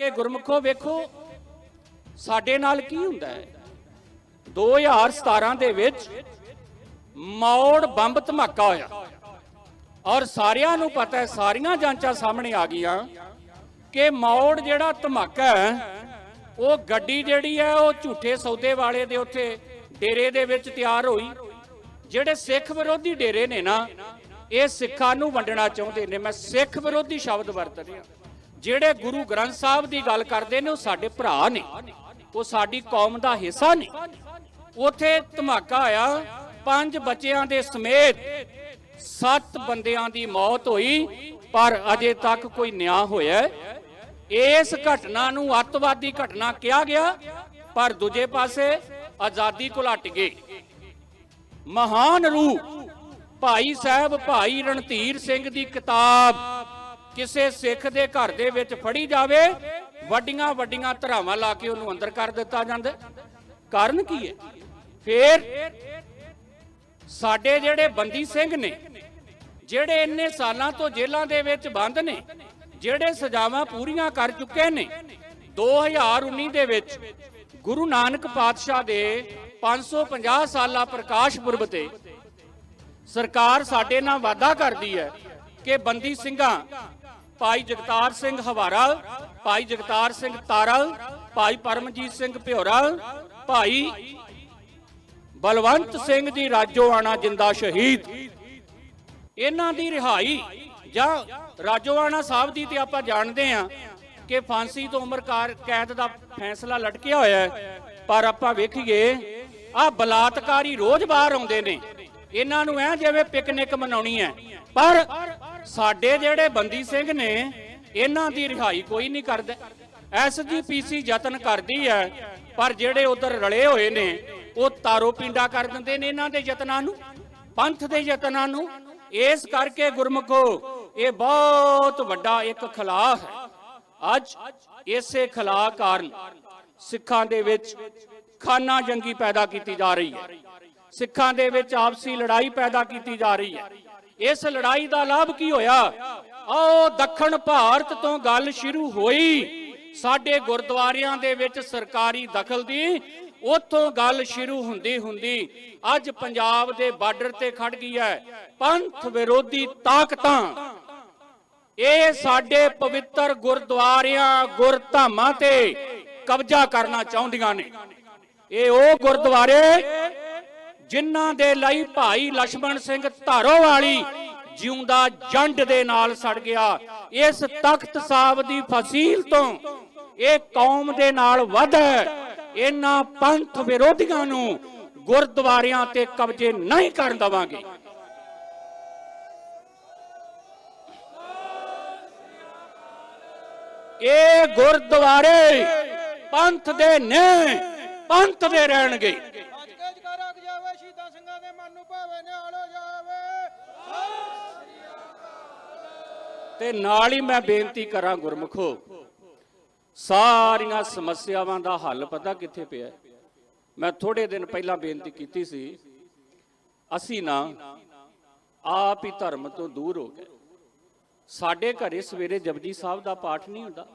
ਕਰਕੇ ਗੁਰਮਖੋ ਵੇਖੋ, ਸਾਡੇ ਨਾਲ ਕੀ ਹੁੰਦਾ ਹੈ? 2017 ਦੇ ਵਿੱਚ ਮੌੜ ਬੰਬ ਧਮਾਕਾ ਹੋਇਆ। ਔਰ ਸਾਰਿਆਂ ਨੂੰ ਪਤਾ ਹੈ, ਸਾਰੀਆਂ ਜਾਂਚਾਂ ਸਾਹਮਣੇ ਆ ਗਈਆਂ ਕਿ ਮੌੜ ਜਿਹੜਾ ਧਮਾਕਾ ਹੈ, ਉਹ ਗੱਡੀ ਜਿਹੜੀ ਹੈ, ਉਹ ਝੂਠੇ ਸੌਦੇ ਵਾਲੇ ਦੇ ਉੱਥੇ ਡੇਰੇ ਦੇ ਵਿੱਚ ਤਿਆਰ ਹੋਈ। ਜਿਹੜੇ ਸਿੱਖ ਵਿਰੋਧੀ ਡੇਰੇ ਨੇ ਨਾ, ਇਹ ਸਿੱਖਾਂ ਨੂੰ ਵੰਡਣਾ ਚਾਹੁੰਦੇ ਨੇ। ਮੈਂ ਸਿੱਖ ਵਿਰੋਧੀ ਸ਼ਬਦ ਵਰਤ ਰਿਹਾ ਜਿਹੜੇ ਗੁਰੂ ਗ੍ਰੰਥ ਸਾਹਿਬ ਦੀ ਗੱਲ ਕਰਦੇ ਨੇ, ਉਹ ਸਾਡੇ ਭਰਾ ਨੇ। ਉਹ ਸਾਡੀ ਕੌਮ ਦਾ ਹਿੱਸਾ ਨੇ। ਉਥੇ ਧਮਾਕਾ ਆਇਆ, ਪੰਜ ਬੱਚਿਆਂ ਦੇ ਸਮੇਤ ਸੱਤ ਬੰਦਿਆਂ ਦੀ ਮੌਤ ਹੋਈ, ਪਰ ਅਜੇ ਤੱਕ ਕੋਈ ਨਿਆਂ ਹੋਇਆ ਇਸ ਘਟਨਾ ਨੂੰ ਅੱਤਵਾਦੀ ਘਟਨਾ ਕਿਹਾ ਗਿਆ, ਪਰ ਦੂਜੇ ਪਾਸੇ ਆਜ਼ਾਦੀ ਘੁਲਟ ਗਏ। ਮਹਾਨ ਰੂਹ ਭਾਈ ਸਾਹਿਬ ਭਾਈ ਰਣਧੀਰ ਸਿੰਘ ਦੀ ਕਿਤਾਬ ਕਿਸੇ ਸਿੱਖ ਦੇ ਘਰ ਦੇ ਵਿੱਚ ਫੜੀ ਜਾਵੇ, ਵੱਡੀਆਂ ਵੱਡੀਆਂ ਧਰਾਵਾਂ ਲਾ ਕੇ ਉਹਨੂੰ ਅੰਦਰ ਕਰ ਦਿੱਤਾ ਜਾਂਦਾ। ਕਾਰਨ ਕੀ ਹੈ? ਫੇਰ ਸਾਡੇ ਜਿਹੜੇ ਬੰਦੀ ਸਿੰਘ ਨੇ, ਜਿਹੜੇ ਇੰਨੇ ਸਾਲਾਂ ਤੋਂ ਜੇਲ੍ਹਾਂ ਦੇ ਵਿੱਚ ਬੰਦ ਨੇ, ਜਿਹੜੇ ਸਜ਼ਾਵਾਂ ਪੂਰੀਆਂ ਕਰ ਚੁੱਕੇ ਨੇ 2019 ਦੇ ਵਿੱਚ ਗੁਰੂ ਨਾਨਕ ਪਾਤਸ਼ਾਹ ਦੇ 550 ਸਾਲਾ ਪ੍ਰਕਾਸ਼ ਪੁਰਬ ਤੇ ਸਰਕਾਰ ਸਾਡੇ ਨਾਲ ਵਾਅਦਾ ਕਰਦੀ ਹੈ ਕਿ ਬੰਦੀ ਸਿੰਘਾਂ ਭਾਈ ਜਗਤਾਰ ਸਿੰਘ ਹਵਾਰਾ ਭਾਈ ਜਗਤਾਰ ਸਿੰਘ ਤਾਰਾ ਭਾਈ ਪਰਮਜੀਤ ਸਿੰਘ ਭਿਓਰਾ ਭਾਈ ਬਲਵੰਤ ਸਿੰਘ ਦੀ ਰਾਜੋਆਣਾ ਜਿੰਦਾ ਸ਼ਹੀਦ। ਇਹਨਾਂ ਦੀ ਰਿਹਾਈ ਜਾਂ ਰਾਜੋਆਣਾ ਸਾਹਿਬ ਦੀ ਤੇ ਆਪਾਂ ਜਾਣਦੇ ਆ ਕਿ ਫਾਂਸੀ ਤੋਂ ਉਮਰ ਕਾਰ- ਕੈਦ ਦਾ ਫੈਸਲਾ ਲਟਕਿਆ ਹੋਇਆ ਹੈ। ਪਰ ਆਪਾਂ ਵੇਖੀਏ ਆ ਬਲਾਤਕਾਰੀ ਰੋਜ਼ ਬਾਹਰ ਆਉਂਦੇ ਨੇ। ਇਹਨਾਂ ਨੂੰ ਐ ਜਿਵੇਂ ਪਿਕਨਿਕ ਮਨਾਉਣੀ ਹੈ। ਪਰ ਸਾਡੇ ਜਿਹੜੇ ਬੰਦੀ ਸਿੰਘ ਨੇ, ਇਹਨਾਂ ਦੀ ਰਿਹਾਈ ਕੋਈ ਨਹੀਂ ਕਰਦਾ। ਐਸਜੀਪੀਸੀ ਯਤਨ ਕਰਦੀ ਹੈ, ਪਰ ਜਿਹੜੇ ਉਧਰ ਰਲੇ ਹੋਏ ਨੇ, ਉਹ ਤਾਰੋ ਪਿੰਡਾ ਕਰ ਦਿੰਦੇ ਨੇ ਇਹਨਾਂ ਦੇ ਯਤਨਾਂ ਨੂੰ, ਪੰਥ ਦੇ ਯਤਨਾਂ ਨੂੰ। ਇਸ ਕਰਕੇ ਗੁਰਮਖੋ, ਇਹ ਬਹੁਤ ਵੱਡਾ ਇੱਕ ਖਲਾਅ ਹੈ। ਅੱਜ ਇਸੇ ਖਲਾਅ ਕਾਰਨ ਸਿੱਖਾਂ ਦੇ ਵਿੱਚ ਖਾਨਾ ਜੰਗੀ ਪੈਦਾ ਕੀਤੀ ਜਾ ਰਹੀ ਹੈ। ਸਿੱਖਾਂ ਦੇ ਵਿੱਚ ਆਪਸੀ ਲੜਾਈ ਪੈਦਾ ਕੀਤੀ ਜਾ ਰਹੀ ਹੈ। ਇਸ ਲੜਾਈ ਦਾ ਲਾਭ ਕੀ ਹੋਇਆ? ਆਓ, ਦੱਖਣ ਭਾਰਤ ਤੋਂ ਗੱਲ ਸ਼ੁਰੂ ਹੋਈ। ਸਾਡੇ ਗੁਰਦੁਆਰਿਆਂ ਦੇ ਵਿੱਚ ਸਰਕਾਰੀ ਦਖਲ ਦੀ, ਉੱਥੋਂ ਗੱਲ ਸ਼ੁਰੂ ਹੁੰਦੀ ਹੁੰਦੀ, ਅੱਜ ਪੰਜਾਬ ਦੇ ਬਾਰਡਰ ਤੇ ਖੜ ਗਈ ਹੈ। ਪੰਥ ਵਿਰੋਧੀ ਤਾਕਤਾਂ। ਇਹ ਸਾਡੇ ਪਵਿੱਤਰ ਗੁਰਦੁਆਰਿਆਂ, ਗੁਰਧਾਮਾਂ ਤੇ ਕਬਜ਼ਾ ਕਰਨਾ ਚਾਹੁੰਦੀਆਂ ਨੇ। ਇਹ ਉਹ ਗੁਰਦੁਆਰੇ ਜਿਨ੍ਹਾਂ ਦੇ ਲਈ ਭਾਈ ਲక్ష్మణ ਸਿੰਘ ਧਾਰੋ ਵਾਲੀ ਜਿਉਂਦਾ ਜੰਡ ਦੇ ਨਾਲ ਸੜ ਗਿਆ। ਇਸ ਤਖਤ ਸਾਹਿਬ ਦੀ ਫਸੀਲ ਤੋਂ ਇਹ ਕੌਮ ਦੇ ਨਾਲ ਵੱਧ ਇਹਨਾਂ ਪੰਥ ਵਿਰੋਧੀਆਂ ਨੂੰ ਗੁਰਦੁਆਰਿਆਂ ਤੇ ਕਬਜ਼ੇ ਨਹੀਂ ਕਰਨ ਦਵਾਂਗੇ। ਇਹ ਗੁਰਦੁਆਰੇ ਪੰਥ ਦੇ ਨੇ, ਪੰਥ ਦੇ ਰਹਿਣਗੇ। ਤੇ ਨਾਲ ਹੀ ਮੈਂ ਬੇਨਤੀ ਕਰਾਂ ਗੁਰਮਖੋ, ਸਾਰੀਆਂ ਸਮੱਸਿਆਵਾਂ ਦਾ ਹੱਲ ਪਤਾ ਕਿੱਥੇ ਪਿਆ ਮੈਂ ਥੋੜੇ ਦਿਨ ਪਹਿਲਾਂ ਬੇਨਤੀ ਕੀਤੀ ਸੀ, ਅਸੀਂ ਨਾ ਆਪ ਹੀ ਧਰਮ ਤੋਂ ਦੂਰ ਹੋ ਗਏ। ਸਾਡੇ ਘਰੇ ਸਵੇਰੇ ਜਪਜੀ ਸਾਹਿਬ ਦਾ ਪਾਠ ਨਹੀਂ ਹੁੰਦਾ,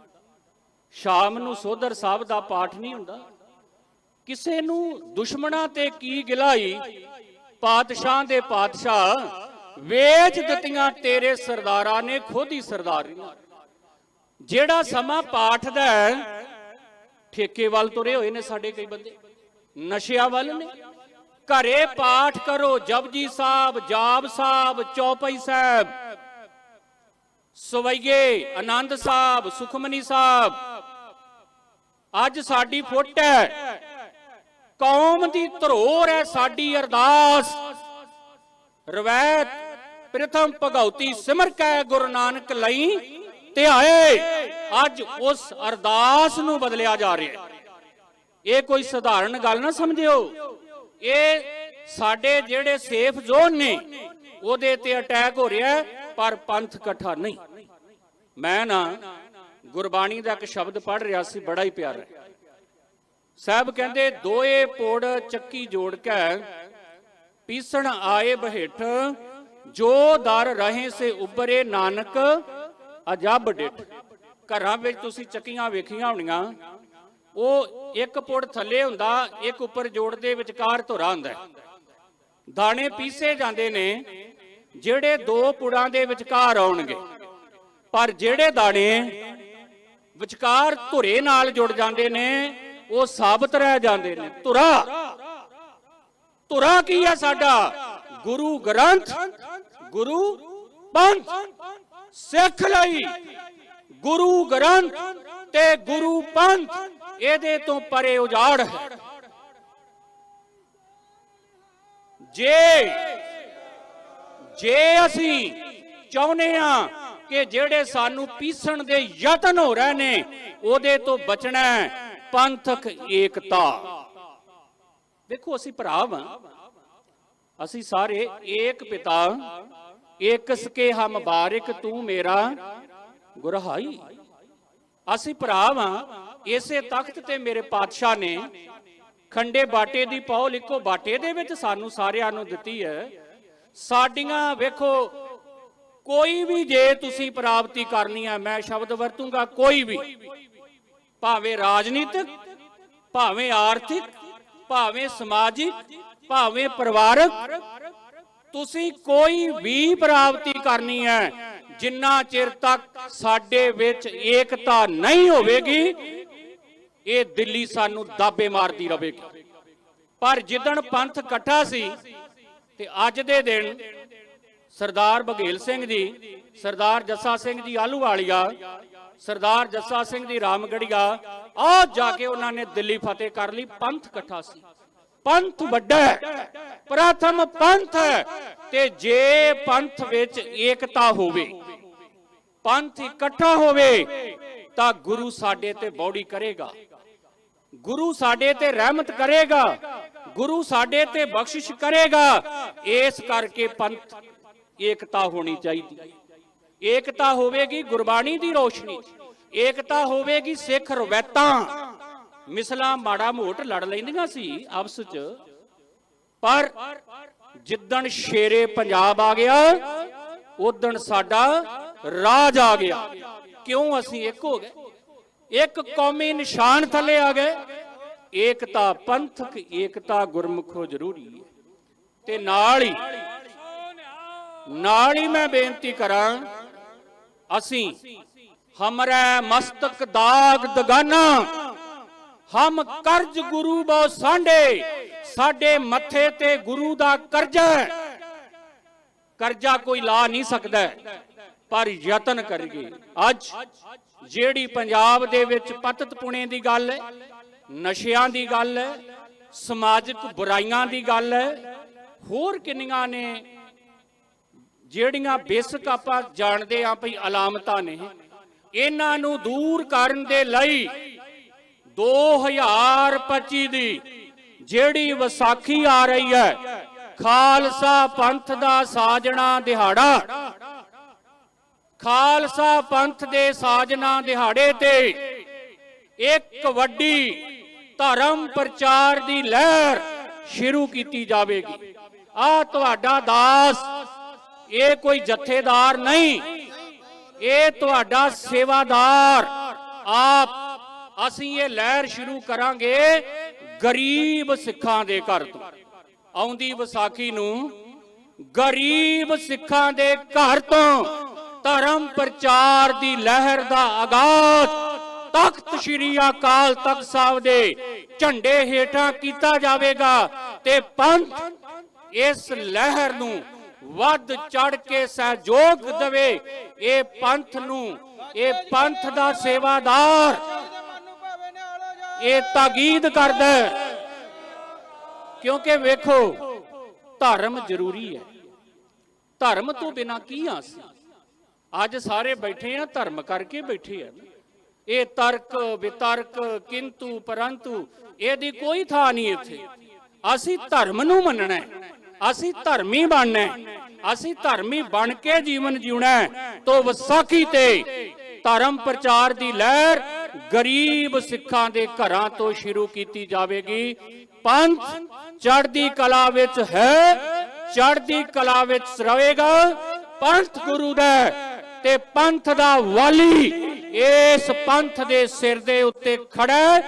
ਸ਼ਾਮ ਨੂੰ ਸੋਧਰ ਸਾਹਿਬ ਦਾ ਪਾਠ ਨਹੀਂ ਹੁੰਦਾ। ਕਿਸੇ ਨੂੰ ਦੁਸ਼ਮਣਾਂ ਤੇ ਕੀ ਗਿਲਾਈ, ਪਾਤਸ਼ਾਹ ਦੇ ਪਾਤਸ਼ਾਹ ਵੇਚ ਦਿੱਤੀਆਂ ਤੇਰੇ ਸਰਦਾਰਾਂ ਨੇ, ਖੁਦ ਹੀ ਸਰਦਾਰੀਆਂ ਜਿਹੜਾ ਸਮਾਂ ਪਾਠ ਦਾ ਠੇਕੇ ਵੱਲ ਤੁਰੇ ਹੋਏ ਨੇ ਸਾਡੇ ਕਈ ਬੰਦੇ। ਨਸ਼ਿਆਂ ਵੱਲ ਨੇ। ਘਰੇ ਪਾਠ ਕਰੋ, ਜਪਜੀ ਸਾਹਿਬ, ਜਾਪ ਸਾਹਿਬ, ਚੌਪਈ ਸਾਹਿਬ। ਸਵਈਏ, ਆਨੰਦ ਸਾਹਿਬ, ਸੁਖਮਨੀ ਸਾਹਿਬ। ਅੱਜ ਸਾਡੀ ਫੁੱਟ ਹੈ। ਕੌਮ ਦੀ ਧਰੋਰ ਹੈ ਸਾਡੀ ਅਰਦਾਸ। ਰਵੈਤ ਪ੍ਰਥਮ ਭਗਉਤੀ ਸਿਮਰ ਕੈ ਗੁਰੂ ਨਾਨਕ ਲਈ ਧਿਆਏ ਅੱਜ ਉਸ ਅਰਦਾਸ ਨੂੰ ਬਦਲਿਆ ਜਾ ਰਿਹਾ ਹੈ। ਇਹ ਕੋਈ ਸਧਾਰਨ ਗੱਲ ਨਾ ਸਮਝਿਓ। ਇਹ ਸਾਡੇ ਜਿਹੜੇ ਸੇਫ ਜ਼ੋਨ ਨੇ, ਉਹਦੇ ਤੇ ਅਟੈਕ ਹੋ ਰਿਹਾ ਪਰ ਪੰਥ ਇਕੱਠਾ ਨਹੀਂ। ਮੈਂ ਨਾ ਗੁਰਬਾਣੀ ਦਾ ਇੱਕ ਸ਼ਬਦ ਪੜ੍ਹ ਰਿਹਾ ਸੀ, ਬੜਾ ਹੀ ਪਿਆਰਾ ਸਾਹਿਬ ਕਹਿੰਦੇ, ਦੋਏ ਪੋੜ ਚੱਕੀ ਜੋੜ ਕੇ, ਪੀਸਣ ਆਏ ਬਹਿਠ ਜੋ ਦਰ ਰਹੇ ਸੇ ਉਬਰੇ ਨਾਨਕ, ਅਜਬ ਡਿਠ। ਘਰਾਂ ਵਿੱਚ ਤੁਸੀਂ ਚੱਕੀਆਂ ਵੇਖੀਆਂ ਹੋਣੀਆਂ, ਉਹ ਇੱਕ ਪੁੜ ਥੱਲੇ ਹੁੰਦਾ, ਇੱਕ ਉੱਪਰ ਜੋੜ ਦੇ ਵਿਚਕਾਰ ਧੁਰਾ ਹੁੰਦਾ ਦਾਣੇ ਪੀਸੇ ਜਾਂਦੇ ਨੇ, ਜਿਹੜੇ ਦੋ ਪੁੜਾਂ ਦੇ ਵਿਚਕਾਰ ਆਉਣਗੇ। ਪਰ ਜਿਹੜੇ ਦਾਣੇ ਵਿਚਕਾਰ ਧੁਰੇ ਨਾਲ ਜੁੜ ਜਾਂਦੇ ਨੇ, ਉਹ ਸਾਬਤ ਰਹਿ ਜਾਂਦੇ ਨੇ। ਧੁਰਾ! ਧੁਰਾ ਕੀ ਹੈ ਸਾਡਾ? ਗੁਰੂ ਗ੍ਰੰਥ ਗੁਰੂ ਪੰਥ। ਸਿੱਖ ਲਈ ਗੁਰੂ ਗ੍ਰੰਥ ਤੇ ਗੁਰੂ ਪੰਥ ਇਹਦੇ ਤੋਂ ਪਰੇ ਉਜਾੜ ਹੈ। ਜੇ ਜੇ ਅਸੀਂ ਚਾਹੁੰਦੇ ਆ ਕਿ ਜਿਹੜੇ ਸਾਨੂੰ ਪੀਸਣ ਦੇ ਯਤਨ ਹੋ ਰਹੇ ਨੇ, ਉਹਦੇ ਤੋਂ ਬਚਣਾ ਪੰਥਕ ਏਕਤਾ। ਦੇਖੋ ਅਸੀਂ ਭਰਾ ਵਾਂ। ਅਸੀਂ ਸਾਰੇ ਏਕ ਪਿਤਾ। ਏਕ ਸਕੇ ਹਮ ਬਾਰਿਕ ਤੂੰ ਮੇਰਾ ਗੁਰਹਾਈ। ਅਸੀਂ ਭਰਾ ਵਾਂ ਇਸੇ ਤਖਤ ਤੇ ਮੇਰੇ ਪਾਤਸ਼ਾਹ ਨੇ ਖੰਡੇ ਬਾਟੇ ਦੀ ਪੌਲ ਇੱਕੋ ਬਾਟੇ ਦੇ ਵਿੱਚ ਸਾਨੂੰ ਸਾਰਿਆਂ ਨੂੰ ਦਿੱਤੀ ਹੈ। ਸਾਡੀਆਂ ਵੇਖੋ, ਕੋਈ ਵੀ ਜੇ ਤੁਸੀਂ ਪ੍ਰਾਪਤੀ ਕਰਨੀ ਹੈ, ਮੈਂ ਸ਼ਬਦ ਵਰਤੂੰਗਾ, ਕੋਈ ਵੀ। ਭਾਵੇਂ ਰਾਜਨੀਤਿਕ, ਭਾਵੇਂ ਆਰਥਿਕ, ਭਾਵੇਂ ਸਮਾਜਿਕ, ਭਾਵੇਂ ਪਰਿਵਾਰਕ ਤੁਸੀਂ ਕੋਈ ਵੀ ਪ੍ਰਾਪਤੀ ਕਰਨੀ ਹੈ, ਜਿੰਨਾ ਚਿਰ ਤੱਕ ਸਾਡੇ ਵਿੱਚ ਏਕਤਾ ਨਹੀਂ ਹੋਵੇਗੀ, ਇਹ ਦਿੱਲੀ ਸਾਨੂੰ ਦਾਬੇ ਮਾਰਦੀ ਰਹੇਗੀ। ਪਰ ਜਿੱਦਣ ਪੰਥ ਇਕੱਠਾ ਸੀ, ਤੇ ਅੱਜ ਦੇ ਦਿਨ ਸਰਦਾਰ ਬਘੇਲ ਸਿੰਘ ਜੀ, ਸਰਦਾਰ ਜੱਸਾ ਸਿੰਘ ਜੀ ਆਲੂ ਵਾਲੀਆ ਸਰਦਾਰ ਜੱਸਾ ਸਿੰਘ ਜੀ ਰਾਮਗੜੀਆ ਆ ਜਾ ਕੇ ਉਹਨਾਂ ਨੇ ਦਿੱਲੀ ਫਤਿਹ ਕਰ ਲਈ, ਪੰਥ ਇਕੱਠਾ ਸੀ। ਪੰਥ ਵੱਡਾ ਹੈ, ਪ੍ਰਥਮ ਪੰਥ ਹੈ, ਤੇ ਜੇ ਪੰਥ ਵਿੱਚ ਏਕਤਾ ਹੋਵੇ, ਪੰਥ ਇਕੱਠਾ ਹੋਵੇ, ਤਾਂ ਗੁਰੂ ਸਾਡੇ ਤੇ ਬੌੜੀ ਕਰੇਗਾ। ਗੁਰੂ ਸਾਡੇ ਤੇ ਰਹਿਮਤ ਕਰੇਗਾ, ਗੁਰੂ ਸਾਡੇ ਤੇ ਬਖਸ਼ਿਸ਼ ਕਰੇਗਾ, ਇਸ ਕਰਕੇ ਪੰਥ ਏਕਤਾ ਹੋਣੀ ਚਾਹੀਦੀ। ਏਕਤਾ ਹੋਵੇਗੀ ਗੁਰਬਾਣੀ ਦੀ ਰੋਸ਼ਨੀ, ਏਕਤਾ ਹੋਵੇਗੀ ਸਿੱਖ ਰਵੈਤਾਂ ਮਿਸਲਾਂ ਮਾੜਾ ਮੋਟ ਲੜ ਲੈਂਦੀਆਂ ਸੀ ਆਪਸ 'ਚ। ਪਰ ਜਿੱਦਣ ਸ਼ੇਰੇ ਪੰਜਾਬ ਆ ਗਿਆ ਉਦਣ ਸਾਡਾ ਰਾਜ ਆ ਗਿਆ। ਕਿਉਂ ਅਸੀਂ ਇੱਕ ਹੋ ਗਏ? ਇੱਕ ਕੌਮੀ ਨਿਸ਼ਾਨ ਥੱਲੇ ਆ ਗਏ। ਏਕਤਾ ਪੰਥਕ, ਏਕਤਾ ਗੁਰਮੁਖੋ ਜ਼ਰੂਰੀ ਹੈ। ਤੇ ਨਾਲ ਹੀ ਨਾਲ ਹੀ ਮੈਂ ਬੇਨਤੀ ਕਰਾਂ, ਅਸੀਂ ਹਮਰੇ ਮਸਤਕ ਦਾਗ ਦਗਾਨਾ ਹਮ ਕਰਜ ਗੁਰੂ ਬੋ ਸਾਂਡੇ ਸਾਡੇ ਮੱਥੇ ਤੇ ਗੁਰੂ ਦਾ ਕਰਜ਼ਾ ਕਰਜ਼ਾ ਕੋਈ ਲਾ ਨਹੀਂ ਸਕਦਾ ਪਰ ਯਤਨ ਕਰੀਏ। ਅੱਜ ਜਿਹੜੀ ਪੰਜਾਬ ਦੇ ਵਿੱਚ ਪਤਤ ਪੁਣੇ ਦੀ ਗੱਲ ਹੈ, ਨਸ਼ਿਆਂ ਦੀ ਗੱਲ ਹੈ, ਸਮਾਜਿਕ ਬੁਰਾਈਆਂ ਦੀ ਗੱਲ ਹੈ, ਹੋਰ ਕਿੰਨੀਆਂ ਨੇ ਜਿਹੜੀਆਂ ਬੇਸਿਕ ਆਪਾਂ ਜਾਣਦੇ ਆਂ ਭਈ ਅਲਾਮਤਾਂ ਨੇ, ਇਹਨਾਂ ਨੂੰ ਦੂਰ ਕਰਨ ਦੇ ਲਈ 2025 ਦੀ ਜਿਹੜੀ ਵਿਸਾਖੀ ਆ ਰਹੀ ਹੈ, ਖਾਲਸਾ ਪੰਥ ਦਾ ਸਾਜਣਾ ਦਿਹਾੜਾ। ਖਾਲਸਾ ਪੰਥ ਦੇ ਸਾਜਣਾ ਦਿਹਾੜੇ ਤੇ ਇੱਕ ਵੱਡੀ ਧਰਮ ਪ੍ਰਚਾਰ ਦੀ ਲਹਿਰ ਸ਼ੁਰੂ ਕੀਤੀ ਜਾਵੇਗੀ। ਆ ਤੁਹਾਡਾ ਦਾਸ, ਇਹ ਕੋਈ ਜਥੇਦਾਰ ਨਹੀਂ, ਇਹ ਤੁਹਾਡਾ ਸੇਵਾਦਾਰ, ਆਪ ਅਸੀਂ ਇਹ ਲਹਿਰ ਸ਼ੁਰੂ ਕਰਾਂਗੇ ਗਰੀਬ ਸਿੱਖਾਂ ਦੇ ਘਰ ਤੋਂ। ਆਉਂਦੀ ਵਿਸਾਖੀ ਨੂੰ ਗਰੀਬ ਸਿੱਖਾਂ ਦੇ ਘਰ ਤੋਂ ਧਰਮ ਪ੍ਰਚਾਰ ਦੀ ਲਹਿਰ ਦਾ ਆਗਾਜ਼ ਤਖਤ ਸ੍ਰੀ ਅਕਾਲ ਤਖਤ ਸਾਹਿਬ ਦੇ ਝੰਡੇ ਹੇਠਾਂ ਕੀਤਾ ਜਾਵੇਗਾ ਤੇ ਪੰਥ ਇਸ ਲਹਿਰ ਨੂੰ ਵੱਧ ਚੜ ਕੇ ਸਹਿਯੋਗ ਦੇਵੇ। ਇਹ ਪੰਥ ਨੂੰ, ਇਹ ਪੰਥ ਦਾ ਸੇਵਾਦਾਰ ਇਹ ਤਾਕੀਦ ਕਰਦਾ ਕਿਉਂਕਿ ਵੇਖੋ, ਧਰਮ ਜ਼ਰੂਰੀ ਹੈ। ਧਰਮ ਤੋਂ ਬਿਨਾ ਕੀ ਆ ਅੱਜ ਸਾਰੇ ਬੈਠੇ ਆ, ਧਰਮ ਕਰਕੇ ਬੈਠੇ ਆ। ਇਹ ਤਰਕ, ਵਿਤਰਕ, ਕਿੰਤੂ, ਪਰੰਤੂ, ਇਹਦੀ ਕੋਈ ਥਾਂ ਨਹੀਂ ਇੱਥੇ। ਅਸੀਂ ਧਰਮ ਨੂੰ ਮੰਨਣਾ ਹੈ। ਅਸੀਂ ਧਰਮੀ ਬਣਨਾ ਹੈ। ਅਸੀਂ ਧਰਮੀ ਬਣ ਕੇ ਜੀਵਨ ਜਿਉਣਾ ਹੈ। ਤੋ ਵਿਸਾਖੀ ਤੇ ਧਰਮ ਪ੍ਰਚਾਰ ਦੀ ਲਹਿਰ ਗਰੀਬ ਸਿੱਖਾਂ ਦੇ ਘਰਾਂ ਤੋਂ ਸ਼ੁਰੂ ਕੀਤੀ ਜਾਵੇਗੀ। ਪੰਥ ਚੜ੍ਹਦੀ ਕਲਾ ਵਿੱਚ ਹੈ, ਚੜ੍ਹਦੀ ਕਲਾ ਵਿੱਚ ਰਹੇਗਾ। ਪੰਥ ਗੁਰੂ ਦਾ ਤੇ ਪੰਥ ਦਾ ਵਾਲੀ ਇਸ ਪੰਥ ਦੇ ਸਿਰ ਦੇ ਉੱਤੇ ਖੜਾ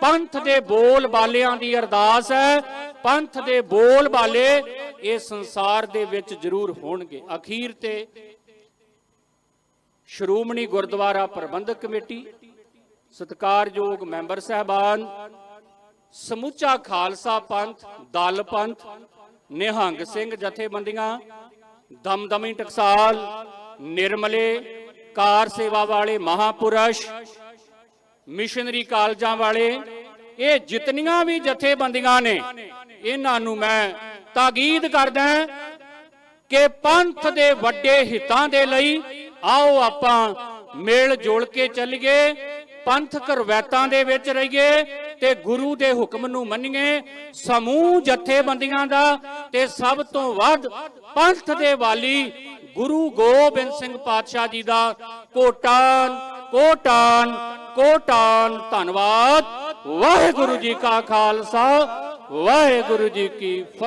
ਪੰਥ ਦੇ ਬੋਲ ਬਾਲਿਆਂ ਦੀ ਅਰਦਾਸ ਹੈ। ਪੰਥ ਦੇ ਬੋਲ ਬਾਲੇ ਇਹ ਸੰਸਾਰ ਦੇ ਵਿੱਚ ਜ਼ਰੂਰ ਹੋਣਗੇ। ਅਖੀਰ ਤੇ ਸ਼੍ਰੋਮਣੀ ਗੁਰਦੁਆਰਾ ਪ੍ਰਬੰਧਕ ਕਮੇਟੀ ਸਤਿਕਾਰਯੋਗ ਮੈਂਬਰ ਸਹਿਬਾਨ, ਸਮੁੱਚਾ ਖਾਲਸਾ ਪੰਥ, ਦਲ ਪੰਥ, ਨਿਹੰਗ ਸਿੰਘ ਜਥੇਬੰਦੀਆਂ, ਦਮਦਮੀ ਟਕਸਾਲ, ਨਿਰਮਲੇ ਕਾਰ ਸੇਵਾ ਵਾਲੇ ਮਹਾਪੁਰਸ਼, ਮਿਸ਼ਨਰੀ ਕਾਲਜਾਂ ਵਾਲੇ, ਇਹ ਜਿਤਨੀਆਂ ਵੀ ਜਥੇਬੰਦੀਆਂ ਨੇ, ਇਹਨਾਂ ਨੂੰ ਮੈਂ ਤਾਕੀਦ ਕਰਦਾ ਕਿ ਪੰਥ ਦੇ ਵੱਡੇ ਹਿੱਤਾਂ ਦੇ ਲਈ ਆਓ ਆਪਾਂ ਮੇਲ ਜੁਲ ਕੇ ਚੱਲੀਏ। ਪੰਥਕ ਰਵੈਤਾਂ ਦੇ ਵਿੱਚ ਰਹੀਏ ਤੇ ਗੁਰੂ ਦੇ ਹੁਕਮ ਨੂੰ ਮੰਨੀਏ, ਸਮੂਹ ਜਥੇਬੰਦੀਆਂ ਦਾ ਤੇ ਸਭ ਤੋਂ ਵੱਧ ਪੰਥ ਦੇ ਵਾਲੀ ਗੁਰੂ ਗੋਬਿੰਦ ਸਿੰਘ ਪਾਤਸ਼ਾਹ ਜੀ ਦਾ ਕੋਟਾਨ ਕੋਟਾਨ ਕੋਟਾਨ। ਧੰਨਵਾਦ। ਵਾਹਿਗੁਰੂ ਜੀ ਕਾ ਖਾਲਸਾ, ਵਾਹਿਗੁਰੂ ਜੀ ਕੀ ਫਤਿਹ।